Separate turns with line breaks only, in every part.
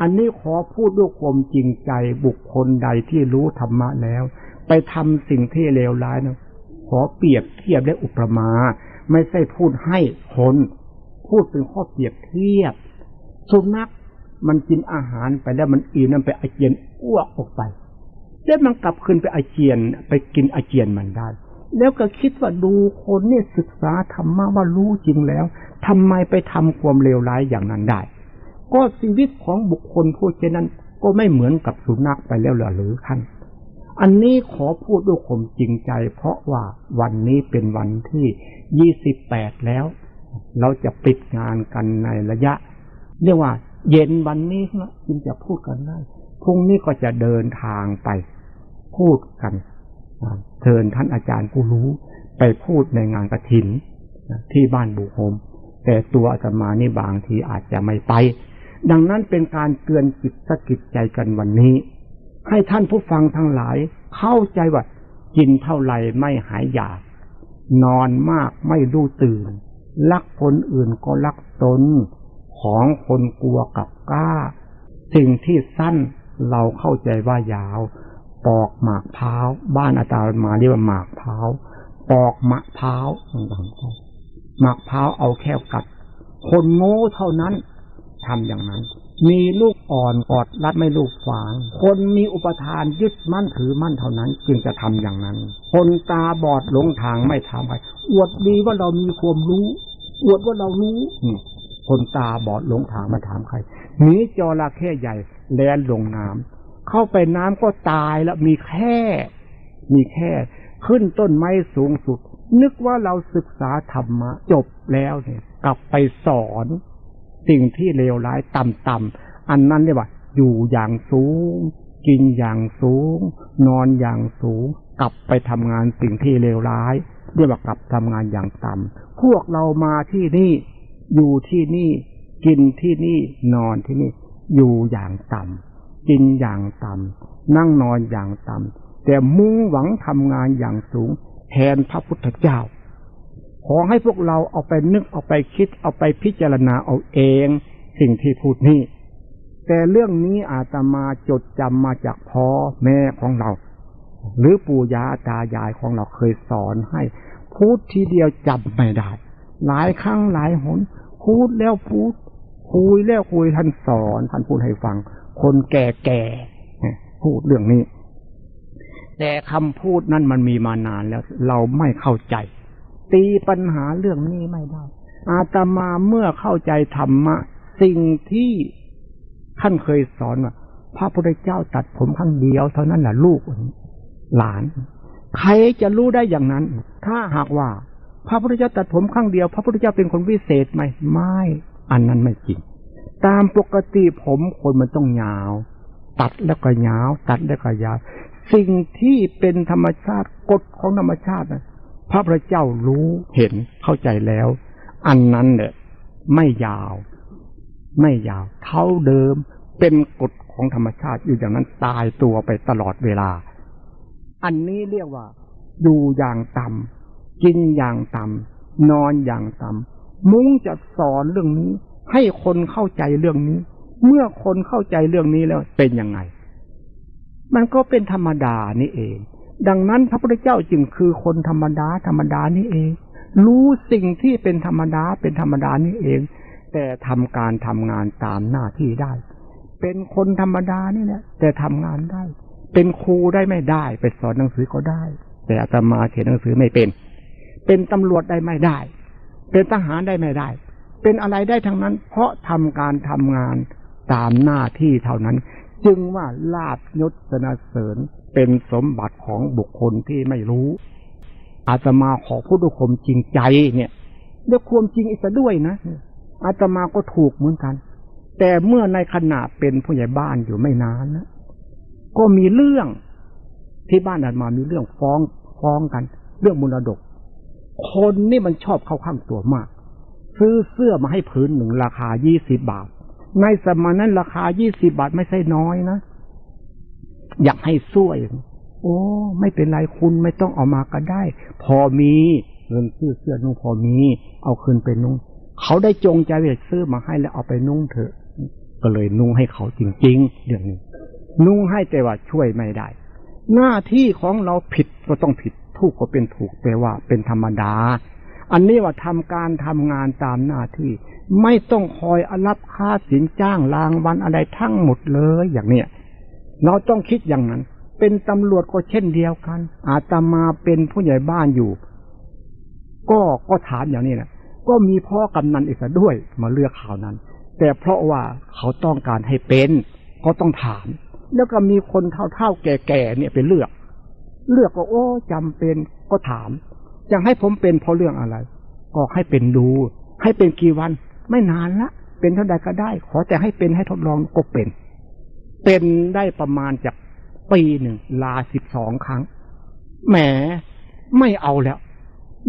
อันนี้ขอพูดด้วยความจริงใจบุคคลใดที่รู้ธรรมะแล้ว ไปทำสิ่งที่เลวร้ายนะขอเปรียบเทียบและอุปมา ไม่ใช่พูดให้คนพูดเป็นข้อเปรียบเทียบ สุนัขมันกินอาหารไปแล้วมันอิ่มนั่นไปอาเจียนอ้วกออกไป แล้วมันกลับคืนไปอาเจียนไปกินอาเจียนมันได้ แล้วก็คิดว่าดูคนเนี่ยศึกษาธรรมะว่ารู้จริงแล้วทำไมไปทำความเลวร้ายอย่างนั้นได้ ก็ชีวิตของบุคคลผู้เช่นนั้น ก็ไม่เหมือนกับสุนัขไปแล้วหรอหรือท่านอันนี้ขอพูดด้วยความจริงใจ เพราะว่าวันนี้เป็นวันที่ยี่สิบแปดแล้ว เราจะปิดงานกันในระยะ เรียกว่า เย็นวันนี้นะจึงจะพูดกันได้พรุ่งนี้ก็จะเดินทางไปพูดกันเชิญท่านอาจารย์ผู้รู้ไปพูดในงานกระถินที่บ้านบุโฮมแต่ตัวอาตมานี่บางทีอาจจะไม่ไป ดังนั้นเป็นการเตือนจิตสกิดใจกันวันนี้ ให้ท่านผู้ฟังทั้งหลาย เข้าใจว่ากินเท่าไหร่ไม่หายอยาก นอนมากไม่รู้ตื่น รักคนอื่นก็รักตน ของคนกลัวกับกล้า สิ่งที่สั้นเราเข้าใจว่ายาว ปอกหมากพร้า บ้านอาตมาเรียกว่าหมากพร้า ปอกมะพร้าต่างๆหมากพร้าเอาแค่กัด คนโง่เท่านั้น ทำอย่างนั้น มีลูกอ่อนกอดรัดไม่ลูกฝาง คนมีอุปทานยึดมั่นถือมั่นเท่านั้น จึงจะทำอย่างนั้น คนตาบอดหลงทางไม่ทำไปอวดดีว่าเรามีความรู้ อวดว่าเรารู้คนตาบอดหลงทางมาถามใครหนีจระเข้ใหญ่แล่นลงน้ำเข้าไปน้ำก็ตายแล้วมีแค่ มีแค่ ขึ้นต้นไม้สูงสุด นึกว่าเราศึกษาธรรมะจบแล้วเนี่ย กลับไปสอน สิ่งที่เลวร้ายต่ำๆอันนั้นเรียกว่า อยู่อย่างสูง กินอย่างสูง นอนอย่างสูง กลับไปทำงานสิ่งที่เลวร้าย เรียกว่ากลับทำงานอย่างต่ำพวกเรามาที่นี่ อยู่ที่นี่กินที่นี่นอนที่นี่ อยู่อย่างต่ำกินอย่างต่ำนั่งนอนอย่างต่ำแต่มุ่งหวังทำงานอย่างสูง แทนพระพุทธเจ้า ขอให้พวกเราเอาไปนึกเอาไปคิด เอาไปพิจารณาเอาเอง สิ่งที่พูดนี้แต่เรื่องนี้อาตมาจดจำมาจากพ่อแม่ของเรา หรือปู่ย่าตายายของเราเคยสอนให้ พูดทีเดียวจำไม่ได้ หลายครั้งหลายหน พูดแล้วพูด คุยแล้วคุยท่านสอนท่านพูดให้ฟัง คนแก่ๆพูดเรื่องนี้ แต่คำพูดนั้นมันมีมานานแล้ว เราไม่เข้าใจ ตีปัญหาเรื่องนี้ไม่ได้ อาตมาเมื่อเข้าใจธรรมะ สิ่งที่ท่านเคยสอนว่าพระพุทธเจ้าตัดผมข้งเดียวเท่านั้นแหละลูกหลาน ใครจะรู้ได้อย่างนั้น ถ้าหากว่า พระพุทธเจ้าตัดผมข้งเดียว พระพุทธเจ้าเป็นคนวิเศษไหมไม่ อันนั้นไม่จริง ตามปกติผมคนมันต้องยาว ตัดแล้วก็ยาว ตัดแล้วก็ยาว สิ่งที่เป็นธรรมชาติกฎของธรรมชาตินะ พระพุทธเจ้ารู้เห็นเข้าใจแล้ว อันนั้นเนี่ยไม่ยาว ไม่ยาว เท่าเดิมเป็นกฎของธรรมชาติอยู่อย่างนั้นตายตัวไปตลอดเวลา อันนี้เรียกว่า อยู่อย่างต่ำกินอย่างต่ำนอนอย่างต่ำมุ้งจะสอนเรื่องนี้ ให้คนเข้าใจเรื่องนี้ เมื่อคนเข้าใจเรื่องนี้แล้วเป็นยังไง มันก็เป็นธรรมดานี่เอง ดังนั้นพระพุทธเจ้าจึงคือคนธรรมดาธรรมดานี่เอง รู้สิ่งที่เป็นธรรมดาเป็นธรรมดานี่เอง แต่ทำการทำงานตามหน้าที่ได้ เป็นคนธรรมดานี่แหละแต่ทำงานได้ เป็นครูได้ไม่ได้ ไปสอนหนังสือก็ได้ แต่อาตมาเขียนหนังสือไม่เป็น เป็นตำรวจได้ไม่ได้ เป็นทหารได้ไม่ได้ เป็นอะไรได้ทั้งนั้น เพราะทำการทำงานตามหน้าที่เท่านั้น จึงว่าลาบยศสนาเสริญเป็นสมบัติของบุคคลที่ไม่รู้ อาตมาขอพูดด้วยความจริงใจเนี่ยด้วยความจริงอีกด้วยนะอาตมาก็ถูกเหมือนกัน แต่เมื่อในขณะเป็นผู้ใหญ่บ้านอยู่ไม่นานนะก็มีเรื่องที่บ้านอาตมามีเรื่องฟ้องฟ้องกัน เรื่องมรดก คนนี่มันชอบเข้าข้างตัวมาก ซื้อเสื้อมาให้ผืนหนึ่งราคายี่สิบบาท ในสมัยนั้นราคายี่สิบาทไม่ใช่น้อยนะ อยากให้ช่วย โอ้ ไม่เป็นไรคุณไม่ต้องเอามาก็ได้ พอมีเงินซื้อเสื้อนุ่งพอมี เอาคืนไปนุ่ง เขาได้จงใจจะซื้อมาให้แล้วเอาไปนุ่งเถอะ ก็เลยนุ่งให้เขาจริงๆเรื่องนี้นุ่งให้แต่ว่าช่วยไม่ได้ หน้าที่ของเราผิดก็ต้องผิดถูกก็เป็นถูกแต่ว่าเป็นธรรมดา อันนี้ว่าทำการทำงานตามหน้าที่ ไม่ต้องคอยรับค่าสินจ้างรางวัลอะไรทั้งหมดเลยอย่างเนี้ย เราต้องคิดอย่างนั้น เป็นตำรวจก็เช่นเดียวกัน อาตมาเป็นผู้ใหญ่บ้านอยู่ ก็ก็ถามอย่างนี้นะก็มีพ่อกำนันอีกด้วย มาเลือกข่าวนั้น แต่เพราะว่าเขาต้องการให้เป็นก็ต้องถาม แล้วก็มีคนเท่าๆแก่ๆเนี่ยไปเลือก เลือกก็โอ้จำเป็นก็ถามจะให้ผมเป็นเพราะเรื่องอะไร ก็ให้เป็นดู ให้เป็นกี่วัน ไม่นานละ เป็นเท่าใดก็ได้ ขอแต่ให้เป็นให้ทดลองก็เป็น เป็นได้ประมาณจากปีหนึ่งลาสิบสองครั้ง แหมไม่เอาแล้ว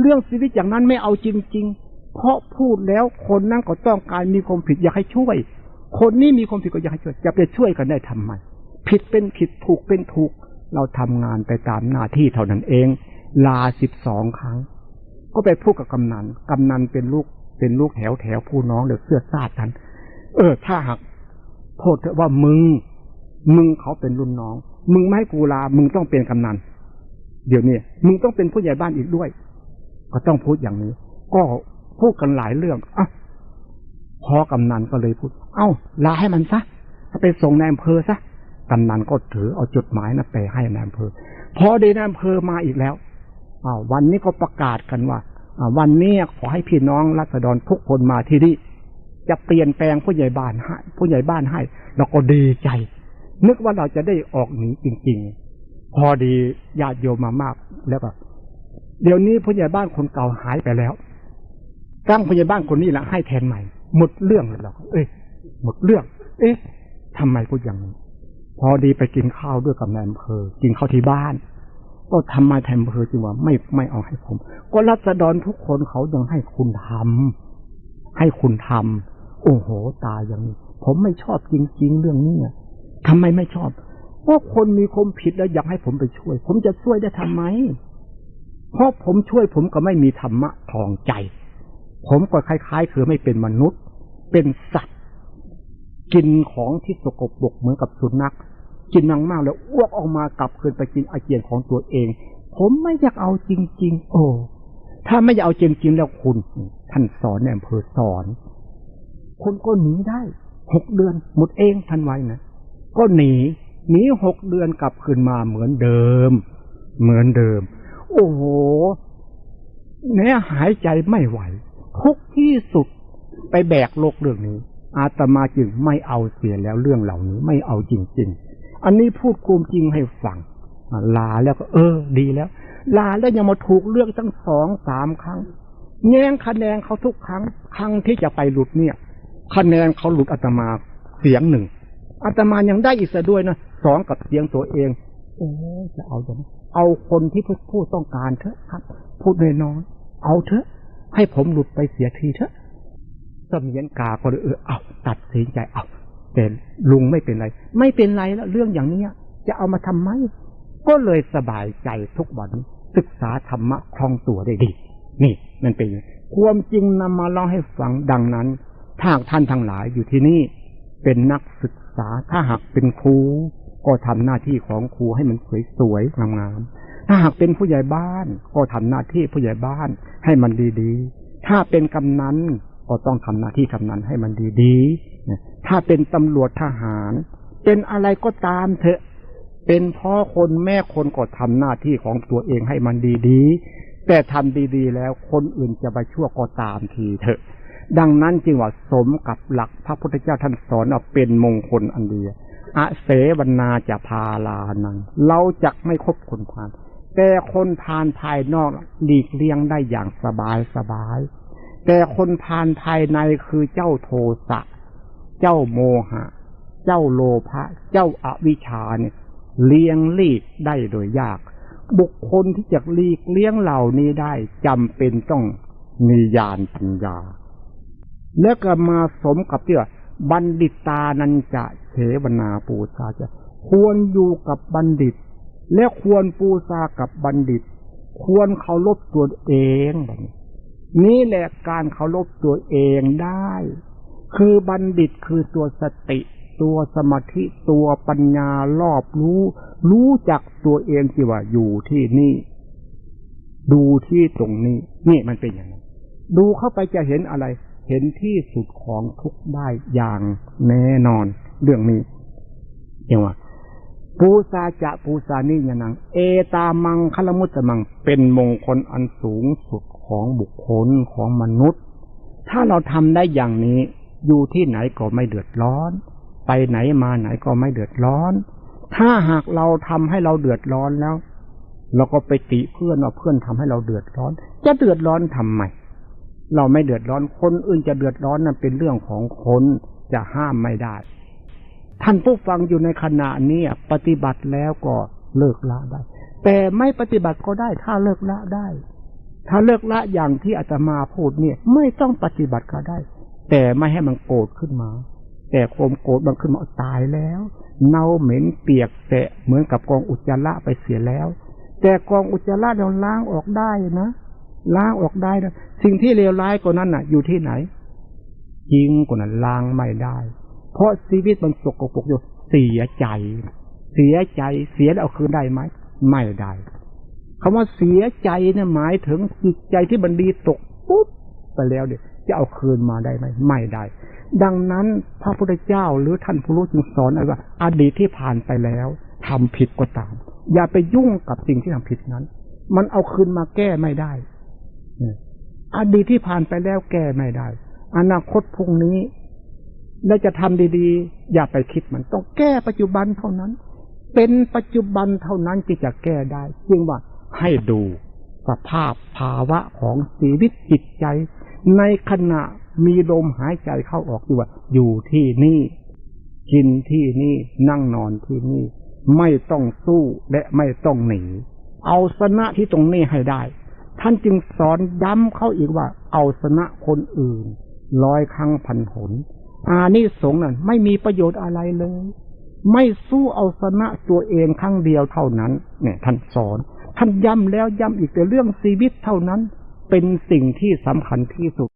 เรื่องชีวิตอย่างนั้นไม่เอาจริง ๆ เพราะพูดแล้วคนนั่นก็ต้องการมีความผิดอยากให้ช่วย คนนี้มีความผิดก็อยากให้ช่วย จะไปช่วยกันได้ทำไม ผิดเป็นผิดถูกเป็นถูก เราทำงานไปตามหน้าที่เท่านั้นเอง ลาสิบสองครั้ง ก็ไปพูดกับกำนันกำนันเป็นลูกเป็นลูกแถวแถวผู้น้องเดือเสื้อซาดกัน เออ ถ้าหากโทษเถอะว่ามึง มึงเขาเป็นรุ่นน้อง มึงไม่ให้กูลา มึงต้องเป็นกำนัน เดี๋ยวนี้มึงต้องเป็นผู้ใหญ่บ้านอีกด้วย ก็ต้องพูดอย่างนี้ ก็พูดกันหลายเรื่องอะพอกำนันก็เลยพูด เอ้า ลาให้มันซะไปส่งนายอำเภอซะกำนันก็ถือเอาจดหมายนะไปให้นายอำเภอ พอดีนายอำเภอมาอีกแล้วอ้าววันนี้ก็ประกาศกันว่าอ่าวันนี้ขอให้พี่น้องรัษฎรทุกคนมาที่นี่จะเปลี่ยนแปลงผู้ใหญ่บ้านให้ผู้ใหญ่บ้านให้ เราก็ดีใจ นึกว่าเราจะได้ออกหนีจริง ๆ พอดีญาติโยมมามากแล้วก็เดี๋ยวนี้ผู้ใหญ่บ้านคนเก่าหายไปแล้วตั้งผู้ใหญ่บ้านคนนี้ละให้แทนใหม่ หมดเรื่องเลยเราเอ้ยหมดเรื่อง เอ๊ะทำไมพูดอย่างนี้พอดีไปกินข้าวด้วยกับนายอำเภอ กินข้าวที่บ้าน ก็ทำไมแทนอำเภอจึงว่าไม่ไม่เอาให้ผม ก็รัษฎรทุกคนเขายังให้คุณทำให้คุณทำโอ้โห ตายอย่างนี้ ผมไม่ชอบจริง ๆ เรื่องนี้ ทำไมไม่ชอบเพราะคนมีความผิดแล้วอยากให้ผมไปช่วย ผมจะช่วยได้ทำไม เพราะผมช่วยผมก็ไม่มีธรรมะทองใจ ผมก็คล้ายๆ คือไม่เป็นมนุษย์ เป็นสัตว์ กินของที่สกปรกเหมือนกับสุนัขกินมากแล้วอ้วกออกมากลับคืนไปกินอาเจียนของตัวเอง ผมไม่อยากเอาจริง ๆ โอ้ถ้าไม่อยากเอาจริงๆแล้วคุณ ท่านสอนในอำเภอสอน คนก็หนีได้หกเดือนหมดเองท่านไว้นะ ก็หนีหนีหกเดือนกลับคืนมาเหมือนเดิม เหมือนเดิม โอ้โหแม้หายใจไม่ไหว ทุกที่สุดไปแบกโลกเรื่องนี้ อาตมาจึงไม่เอาเสียแล้วเรื่องเหล่านี้ไม่เอาจริง ๆ อันนี้พูดความจริงให้ฟังลาแล้วก็ เออ ดีแล้ว ลาแล้วยังมาถูกเลือกตั้งสองสามครั้งแย่งคะแนนเขาทุกครั้ง ครั้งที่จะไปหลุดเนี่ย คะแนนเขาหลุดอาตมาเสียงหนึ่ง อาตมายังได้อีกซะด้วยนะสองกับเสียงตัวเองโอ้จะเอาจะเอาคนที่ผู้ต้องการเถอะครับ พูดน้อยๆเอาเถอะ ให้ผมหลุดไปเสียทีเถอะสมียนกาก็เลยเออเอาตัดสินใจเอาแต่ลุงไม่เป็นไร ไม่เป็นไรแล้วเรื่องอย่างเนี้ยจะเอามาทำไม ก็เลยสบายใจทุกวันศึกษาธรรมะคล่องตัวได้ดี นี่มันเป็นความจริงนำมาเล่าให้ฟังดังนั้นถ้าท่านทั้งหลายอยู่ที่นี่เป็นนักศึกษา ถ้าหากเป็นครูก็ทำหน้าที่ของครูให้มันสวยๆงามๆถ้าหากเป็นผู้ใหญ่บ้านก็ทำหน้าที่ผู้ใหญ่บ้านให้มันดีๆ ถ้าเป็นกำนันก็ต้องทำหน้าที่กำนันให้มันดีๆถ้าเป็นตำรวจทหาร เป็นอะไรก็ตามเถอะ เป็นพ่อคนแม่คนก็ทำหน้าที่ของตัวเองให้มันดีๆแต่ทำดีๆแล้วคนอื่นจะไปชั่วก็ตามทีเถอะ ดังนั้นจึงว่าสมกับหลักพระพุทธเจ้าท่านสอนว่าเป็นมงคลอันเดียอาเสวนาจะพาลานัง เราจะไม่คบคนพาลแต่คนพาลภายนอกหลีกเลี่ยงได้อย่างสบายสบาย แต่คนพาลภายในคือเจ้าโทสะ เจ้าโมหะ เจ้าโลภะ เจ้าอาวิชชาเนี่ยเลี้ยงลีกได้โดยยาก บุคคลที่จะลีกเลี้ยงเหล่านี้ได้จำเป็นต้องมีญาณปัญญา แล้วก็มาสมกับที่ว่าบัณฑิตานันจะเฉวนาปูชาจะ ควรอยู่กับบัณฑิต และควรปูชากับบัณฑิต ควรเคารพตัวเองแบบนี้นี่แหละการเคารพตัวเองได้ คือบัณฑิตคือตัวสติ ตัวสมาธิตัวปัญญารอบรู้ รู้จักตัวเองที่ว่าอยู่ที่นี่ ดูที่ตรงนี้ นี่มันเป็นอย่างนั้นดูเข้าไปจะเห็นอะไร เห็นที่สุดของทุกข์ได้อย่างแน่นอน เรื่องนี้เรียกว่าปูซาจะปูซานี่ยนัง เอตามังคลมุตตมัง เป็นมงคลอันสูงสุดของบุคคลของมนุษย์ ถ้าเราทำได้อย่างนี้ อยู่ที่ไหนก็ไม่เดือดร้อน ไปไหนมาไหนก็ไม่เดือดร้อน ถ้าหากเราทำให้เราเดือดร้อนแล้ว เราก็ไปติเพื่อนว่าเพื่อนทำให้เราเดือดร้อน จะเดือดร้อนทำไม เราไม่เดือดร้อนคนอื่นจะเดือดร้อนนั้นเป็นเรื่องของคนจะห้ามไม่ได้ ท่านผู้ฟังอยู่ในขณะนี้ปฏิบัติแล้วก็เลิกละได้ แต่ไม่ปฏิบัติก็ได้ถ้าเลิกละได้ ถ้าเลิกละอย่างที่อาตมาพูดเนี่ย ไม่ต้องปฏิบัติก็ได้ แต่ไม่ให้มันโกรธขึ้นมา แต่ความโกรธมันขึ้นมาตายแล้ว เน่าเหม็นเปียกแสะเหมือนกับกองอุจจาระไปเสียแล้ว แต่กองอุจจาระเราล้างออกได้นะ ล้างออกได้นะสิ่งที่เลวร้ายกว่านั้นน่ะ อยู่ที่ไหนจริงกว่านั้นล้างไม่ได้ เพราะชีวิตมันสกปรกอยู่เสียใจ เสียใจเสียแล้วเอาคืนได้ไหมไม่ได้คำว่าเสียใจเนี่ยหมายถึงจิตใจที่มันดีตกปุ๊บไปแล้วเนี่ยจะเอาคืนมาได้ไหมไม่ได้ ดังนั้นพระพุทธเจ้าหรือท่านผู้รู้จึงสอนว่าอดีตที่ผ่านไปแล้วทำผิดก็ตาม อย่าไปยุ่งกับสิ่งที่ทำผิดนั้น มันเอาคืนมาแก้ไม่ได้ อดีตที่ผ่านไปแล้วแก้ไม่ได้ อนาคตพรุ่งนี้ และจะทำดี ๆ อย่าไปคิดมัน ต้องแก้ปัจจุบันเท่านั้น เป็นปัจจุบันเท่านั้นที่จะแก้ได้จึงว่าให้ดูสภาพภาวะของชีวิตจิตใจ ในขณะมีลมหายใจเข้าออกอยู่ว่า อยู่ที่นี่ กินที่นี่นั่งนอนที่นี่ ไม่ต้องสู้และไม่ต้องหนี เอาชนะที่ตรงนี้ให้ได้ ท่านจึงสอนย้ำเข้าอีกว่า เอาชนะคนอื่นร้อยครั้งพันหน อานิสงส์นั้นไม่มีประโยชน์อะไรเลย ไม่สู้เอาชนะตัวเองครั้งเดียวเท่านั้น เนี่ย ท่านสอน ท่านย้ำแล้วย้ำอีกแต่เรื่องชีวิตเท่านั้น เป็นสิ่งที่สำคัญที่สุด